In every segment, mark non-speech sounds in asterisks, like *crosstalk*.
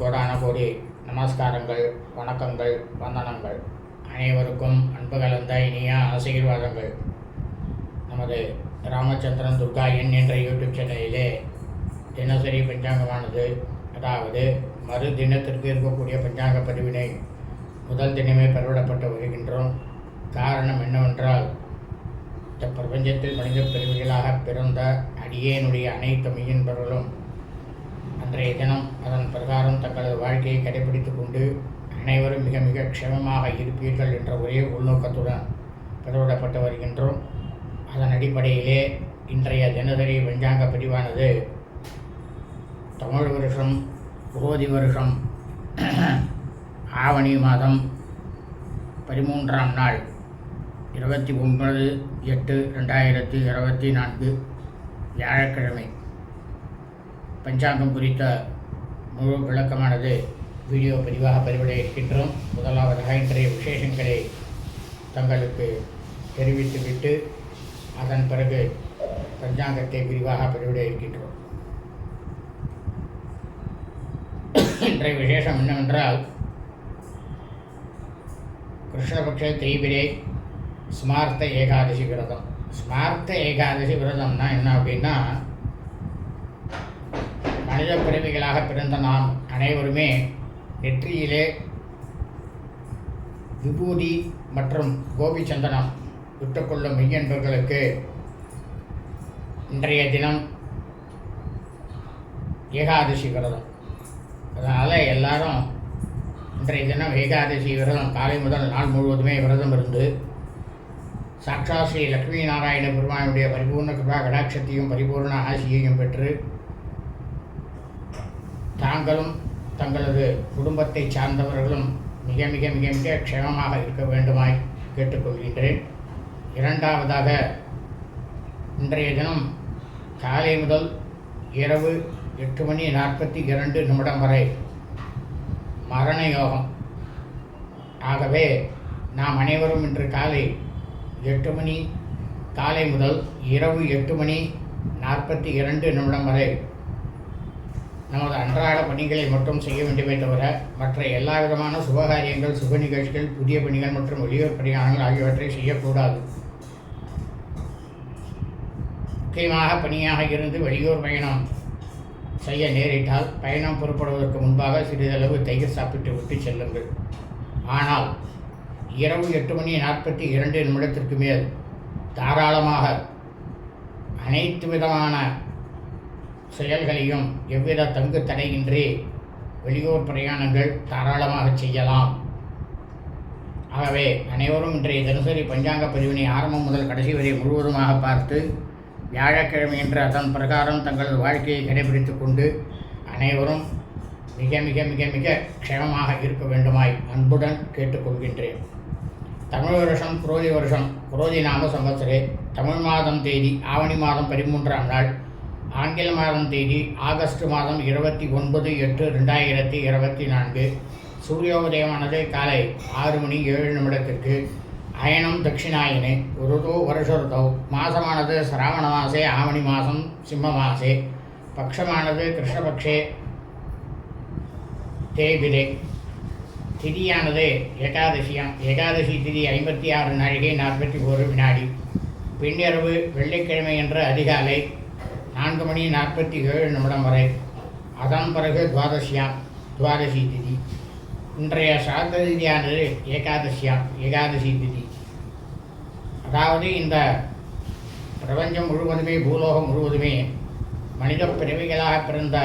கோடான கோடி நமஸ்காரங்கள் வணக்கங்கள் வந்தனங்கள். அனைவருக்கும் அன்பு கலந்த இனிய ஆசீர்வாதங்கள். நமது ராமச்சந்திரன் துர்கா எண் என்ற யூடியூப் சேனலிலே தினசரி பஞ்சாங்கமானது அதாவது மறு தினத்திற்கு இருக்கக்கூடிய பஞ்சாங்க பதிவினை முதல் தினமே பெறவிடப்பட்டு வருகின்றோம். காரணம் என்னவென்றால் இந்த பிரபஞ்சத்தில் மனித பிரிவுகளாக பிறந்த அடியேனுடைய அனைத்து மெய்யன்பர்களும் அன்றைய தினம் அதன் பிரகாரம் தங்களது வாழ்க்கையை கடைபிடித்து கொண்டு அனைவரும் மிக மிக க்ஷமமாக இருப்பீர்கள் என்ற ஒரே உள்நோக்கத்துடன் பெறவிடப்பட்டு வருகின்றோம். அதன் அடிப்படையிலே இன்றைய தினசரி வெஞ்சாங்க பிரிவானது தமிழ் வருஷம் கோதி வருஷம் ஆவணி மாதம் பதிமூன்றாம் நாள் இருபத்தி ஒன்பது எட்டு ரெண்டாயிரத்தி இருபத்தி நான்கு வியாழக்கிழமை. பஞ்சாங்கம் குறித்த முழு விளக்கமானது வீடியோ பதிவாக பதிவிட இருக்கின்றோம். முதலாவதாக இன்றைய விசேஷங்களை தங்களுக்கு தெரிவித்துவிட்டு அதன் பிறகு பஞ்சாங்கத்தை விரிவாக பதிவிட இருக்கின்றோம். இன்றைய விசேஷம் என்னவென்றால் கிருஷ்ணபக்ஷ தேய்பிரே ஸ்மார்த்த ஏகாதசி விரதம். ஸ்மார்த்த ஏகாதசி விரதம்னா என்ன அப்படின்னா மனித பிறவிகளாக பிறந்த நாம் அனைவருமே நெற்றியிலே விபூதி மற்றும் கோபிச்சந்தனம் விட்டுக்கொள்ளும் மெய்யன்பர்களுக்கு இன்றைய தினம் ஏகாதசி விரதம். அதனால் எல்லாரும் இன்றைய தினம் ஏகாதசி விரதம் காலை முதல் நாள் முழுவதுமே விரதம் இருந்து சாட்சா ஸ்ரீ லக்ஷ்மி நாராயண பெருமானுடைய பரிபூர்ண கிருபா கடாட்சத்தையும் பரிபூர்ண ஆசியையும் பெற்று தாங்களும் தங்களது குடும்பத்தை சார்ந்தவர்களும் மிக மிக மிக மிக க்ஷேமமாக இருக்க வேண்டுமாய் கேட்டுக்கொள்கின்றேன். இரண்டாவதாக இன்றைய தினம் காலை முதல் இரவு எட்டு மணி நாற்பத்தி இரண்டு நிமிடம் வரை மரண யோகம். ஆகவே நாம் அனைவரும் இன்று காலை எட்டு மணி காலை முதல் இரவு எட்டு மணி நாற்பத்தி இரண்டு நிமிடம் வரை நமது அன்றாட பணிகளை மட்டும் செய்ய வேண்டுமே தவிர மற்ற எல்லா விதமான சுபகாரியங்கள் சுப நிகழ்ச்சிகள் புதிய பணிகள் மற்றும் வெளியூர் பணியாளர்கள் ஆகியவற்றை செய்யக்கூடாது. முக்கியமாக பணியாக இருந்து வெளியூர் பயணம் செய்ய நேரிட்டால் பயணம் புறப்படுவதற்கு முன்பாக சிறிதளவு தயிர் சாப்பிட்டு விட்டு செல்லுங்கள். ஆனால் இரவு எட்டு மணி நாற்பத்தி இரண்டு நிமிடத்திற்கு மேல் தாராளமாக அனைத்து விதமான செயல்களையும் எவ்வித தங்கு தடையின்றி வெளியூர் பிரயாணங்கள் தாராளமாக செய்யலாம். ஆகவே அனைவரும் இன்றைய தினசரி பஞ்சாங்க பதிவினை ஆரம்பம் முதல் கடைசி வரை முழுவதுமாக பார்த்து வியாழக்கிழமை என்று அதன் பிரகாரம் தங்களது வாழ்க்கையை கடைபிடித்து கொண்டு அனைவரும் மிக மிக மிக மிக க்ஷமமாக இருக்க வேண்டுமாய் அன்புடன் கேட்டுக்கொள்கின்றேன். தமிழ் வருஷம் குரோதி வருஷம் குரோதி நாம சம்பத்சரே தமிழ் மாதம் தேதி ஆவணி மாதம் பதிமூன்றாம் நாள் ஆங்கில மாதம் தேதி ஆகஸ்ட் மாதம் இருபத்தி ஒன்பது எட்டு ரெண்டாயிரத்தி இருபத்தி நான்கு. சூரியோதயமானது காலை ஆறு மணி ஏழு நிமிடத்திற்கு. அயனம் தட்சிணாயனே ருதோ வருஷருதோ மாதமானது மாசமானது சிராவண மாசே ஆவணி மாதம் சிம்ம மாசே. பக்ஷமானது கிருஷ்ணபக்ஷே தேபிலே திதியானது ஏகாதசியாம். ஏகாதசி திதி ஐம்பத்தி ஆறு நாழிகை நாற்பத்தி ஒரு வினாடி. பின்னிரவு வெள்ளிக்கிழமை என்ற அதிகாலை நான்கு மணி நாற்பத்தி ஏழு நிமிடம் வரை. அதன் பிறகு துவாதசியாம் துவாதசி திதி. இன்றைய சாத்த திதியானது ஏகாதசியாம் ஏகாதசி திதி. அதாவது இந்த பிரபஞ்சம் முழுவதுமே பூலோகம் முழுவதுமே மனித பிறவிகளாக பிறந்த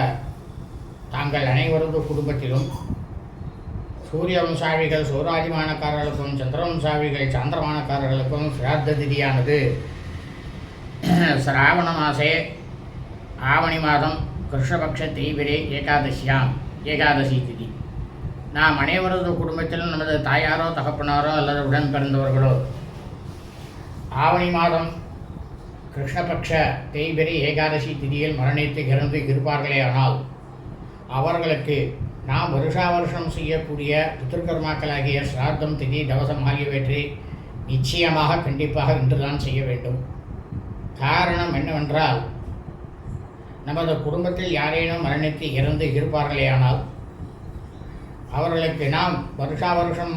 தாங்கள் அனைவரது குடும்பத்திலும் சூரிய வம்சாவிகள் சூராதிமானக்காரர்களுக்கும் சந்திரவம்சாவிகள் சாந்திரமானக்காரர்களுக்கும் சிராத்த திதியானது *clears throat* சிராவண மாசே ஆவணி மாதம் கிருஷ்ணபக்ஷ தேய்பிரே ஏகாதசியாம். ஏகாதசி திதி. நாம் அனைவரது குடும்பத்திலும் நமது தாயாரோ தகப்பனாரோ அல்லது உடன் பிறந்தவர்களோ ஆவணி மாதம் கிருஷ்ணபக்ஷ தேய்பெரி ஏகாதசி திதியில் மரணித்து இறந்து இருப்பார்களே ஆனால் அவர்களுக்கு நாம் வருஷா வருஷம் செய்யக்கூடிய பித்திருக்கர்மாக்களாகிய சிரார்த்தம் திதி தவசம் ஆகியவற்றை நிச்சயமாக கண்டிப்பாக இன்றுதான் செய்ய வேண்டும். காரணம் என்னவென்றால் நமது குடும்பத்தில் யாரேனும் மரணித்து இறந்து இருப்பார்களேயானால் அவர்களுக்கு நாம் வருஷா வருஷம்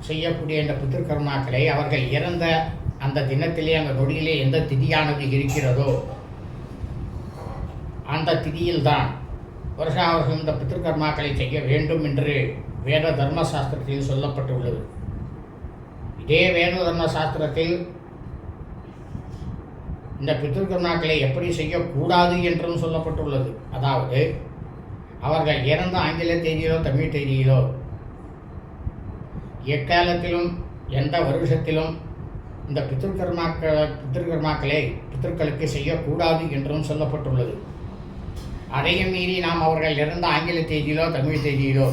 செய்யக்கூடிய இந்த பித்திருக்கர்மாக்களை அவர்கள் இறந்த அந்த தினத்திலே அந்த நொடியிலே எந்த திதியானது இருக்கிறதோ அந்த திதியில்தான் வருஷா வருஷம் இந்த பித்திருக்கர்மாக்களை செய்ய வேண்டும் என்று வேத தர்ம சாஸ்திரத்தில் சொல்லப்பட்டுள்ளது. இதே வேத தர்ம சாஸ்திரத்தில் இந்த பித்திருக்கர்மாக்களை எப்படி செய்யக்கூடாது என்றும் சொல்லப்பட்டுள்ளது. அதாவது அவர்கள் இறந்த ஆங்கில தேதியிலோ தமிழ் தேதியிலோ எக்காலத்திலும் எந்த வருஷத்திலும் இந்த பித்திருக்கர்மாக்கள் பித்திருக்கர்மாக்களை பித்திருக்களுக்கு செய்யக்கூடாது என்றும் சொல்லப்பட்டுள்ளது. அதையும் மீறி நாம் அவர்கள் இறந்த ஆங்கில தேதியிலோ தமிழ் தேதியிலோ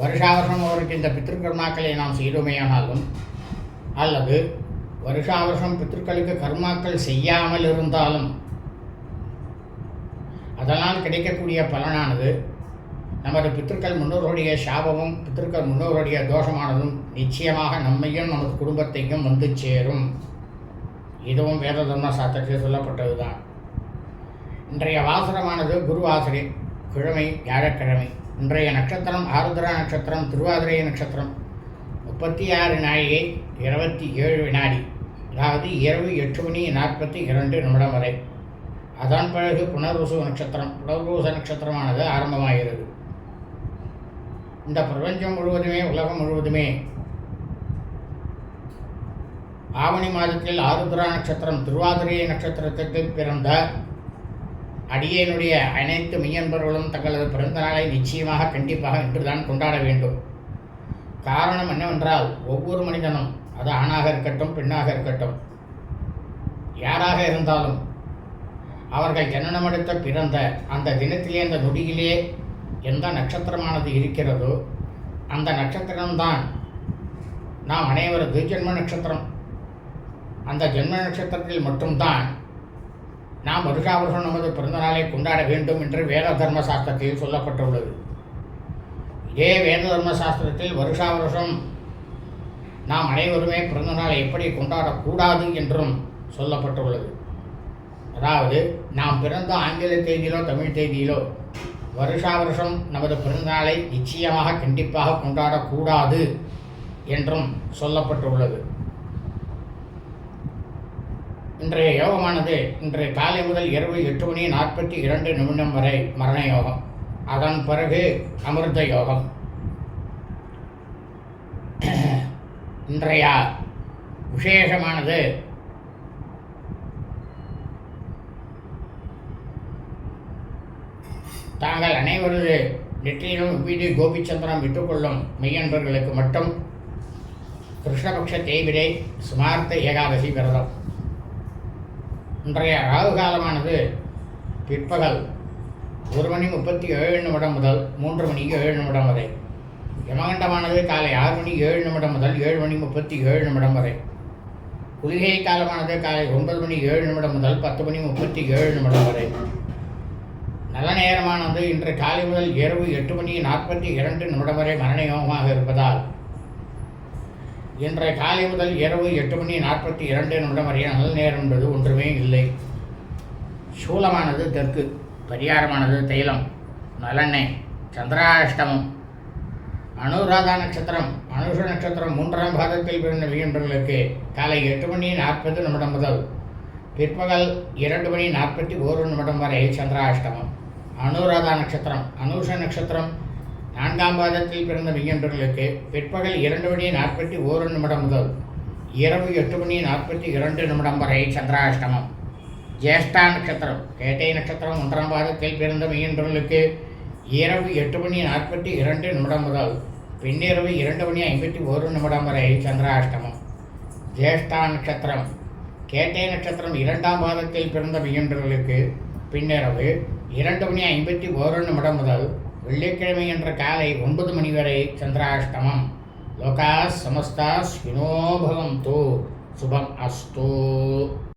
வருஷாவர்ஷம் அவருக்கு இந்த பித்திருக்கர்மாக்களை நாம் செய்தோமேயானாலும் அல்லது வருஷா வருஷம் பித்திருக்களுக்கு கர்மாக்கள் செய்யாமல் இருந்தாலும் அதனால் கிடைக்கக்கூடிய பலனானது நமது பித்திருக்கள் முன்னோருடைய சாபமும் பித்திருக்கள் முன்னோருடைய தோஷமானதும் நிச்சயமாக நம்மையும் நமது குடும்பத்தையும் வந்து சேரும். இதுவும் வேத தர்ம சாத்திரத்தில் சொல்லப்பட்டது தான் இன்றைய வாசனமானது குருவாசிரி கிழமை வியாழக்கிழமை. இன்றைய நட்சத்திரம் ஆருத்ரா நட்சத்திரம் திருவாதிரை நட்சத்திரம். முப்பத்தி ஆறு நாழிகை இருபத்தி ஏழு வினாடி அதாவது இரவு எட்டு மணி நாற்பத்தி இரண்டு நிமிடம் வரை. அதன் பிறகு புனர்வசு நட்சத்திரம் புனர்வச நட்சத்திரமானது ஆரம்பமாகிறது. இந்த பிரபஞ்சம் முழுவதுமே உலகம் முழுவதுமே ஆவணி மாதத்தில் ஆருத்ரா நட்சத்திரம் திருவாதிரை நட்சத்திரத்திற்கு பிறந்த அடியேனுடைய அனைத்து மெய்யன்பர்களும் தங்களது பிறந்த நாளை நிச்சயமாக கண்டிப்பாக இன்றுதான் கொண்டாட வேண்டும். காரணம் என்னவென்றால் ஒவ்வொரு மனிதனும் அது ஆணாக இருக்கட்டும் பெண்ணாக இருக்கட்டும் யாராக இருந்தாலும் அவர்கள் ஜனனமெடுத்த பிறந்த அந்த தினத்திலே அந்த நொடியிலே எந்த நட்சத்திரமானது இருக்கிறதோ அந்த நட்சத்திரம்தான் நாம் அனைவரது ஜென்ம நட்சத்திரம். அந்த ஜென்ம நட்சத்திரத்தில் மட்டும்தான் நாம் வருஷா நமது பிறந்தநாளை கொண்டாட வேண்டும் என்று வேத தர்ம சாஸ்திரத்தில் சொல்லப்பட்டுள்ளது. ஏ வேத தர்ம சாஸ்திரத்தில் வருஷா வருஷம் நாம் அனைவருமே பிறந்தநாளை எப்படி கொண்டாடக்கூடாது என்றும் சொல்லப்பட்டுள்ளது. அதாவது நாம் பிறந்த ஆங்கில தேதியிலோ தமிழ் தேதியிலோ வருஷா வருஷம் நமது பிறந்தநாளை நிச்சயமாக கண்டிப்பாக கொண்டாடக்கூடாது என்றும் சொல்லப்பட்டுள்ளது. இன்றைய யோகமானது இன்றைய காலை முதல் இரவு எட்டு மணி நாற்பத்தி இரண்டு நிமிடம் வரை மரண யோகம். அதன் பிறகு அமிர்த யோகம். இன்றைய விசேஷமானது தாங்கள் அனைவரது நெற்றியிலும் வீடு கோபிச்சந்திரம் விட்டுக்கொள்ளும் மெய்யன்பர்களுக்கு மட்டும் கிருஷ்ணபக்ஷ தேவிரை சுமார்த்த ஏகாதசி விரதம். இன்றைய ராகு காலமானது பிற்பகல் ஒரு மணி முப்பத்தி ஏழு நிமிடம் முதல் மூன்று மணிக்கு ஏழு நிமிடம் வரை. யமகண்டமானது காலை ஆறு மணி ஏழு நிமிடம் முதல் ஏழு மணி முப்பத்தி ஏழு நிமிடம் வரை. குளிகை காலமானது காலை ஒன்பது மணி ஏழு நிமிடம் முதல் பத்து மணி முப்பத்தி ஏழு நிமிடம் வரை. நல்ல நேரமானது இன்று காலை முதல் இரவு எட்டு மணி நாற்பத்தி இரண்டு நிமிடம் வரை மரண யோகமாக இருப்பதால் இன்றைய காலை முதல் இரவு எட்டு மணி நாற்பத்தி இரண்டு நிமிடம் வரை நல்ல நேரம் என்பது ஒன்றுமே இல்லை. சூலமானது தெற்கு. பரிகாரமானது தைலம் நலெண்ணெய் சந்திராஷ்டமம் அனுராதா நட்சத்திரம் அனுஷ நட்சத்திரம் மூன்றாம் பாதத்தில் பிறந்த வியன்பர்களுக்கு காலை எட்டு மணி நாற்பது நிமிடம் முதல் பிற்பகல் இரண்டு மணி நாற்பத்தி ஓரு நிமிடம் வரை சந்திராஷ்டமம். அனுராதா நட்சத்திரம் அனுஷ நட்சத்திரம் நான்காம் பாதத்தில் பிறந்த வியன்பர்களுக்கு பிற்பகல் இரண்டு மணி நாற்பத்தி ஓரு நிமிடம் முதல் இரவு எட்டு மணி நாற்பத்தி இரண்டு நிமிடம் வரை சந்திராஷ்டமம். ஜேஷ்டா நட்சத்திரம் கேட்டை நட்சத்திரம் ஒன்றாம் பாதத்தில் பிறந்த மெய்யன்பர்களுக்கு இரவு எட்டு மணி நாற்பத்தி இரண்டு நிமிடம் முதல் பின்னிரவு இரண்டு மணி ஐம்பத்தி ஒரு நிமிடம் வரை சந்திராஷ்டமம் ஜேஷ்டா நட்சத்திரம் கேட்டை நட்சத்திரம் இரண்டாம் பாதத்தில் பிறந்த மெய்யன்பர்களுக்கு பின்னிரவு இரண்டு மணி ஐம்பத்தி ஒரு நிமிடம் முதல் வெள்ளிக்கிழமை என்ற காலை ஒன்பது மணி வரை சந்திராஷ்டமம் லோகா சமஸ்தா ஸ்வினோபவம் தூ சுபம் அஸ்து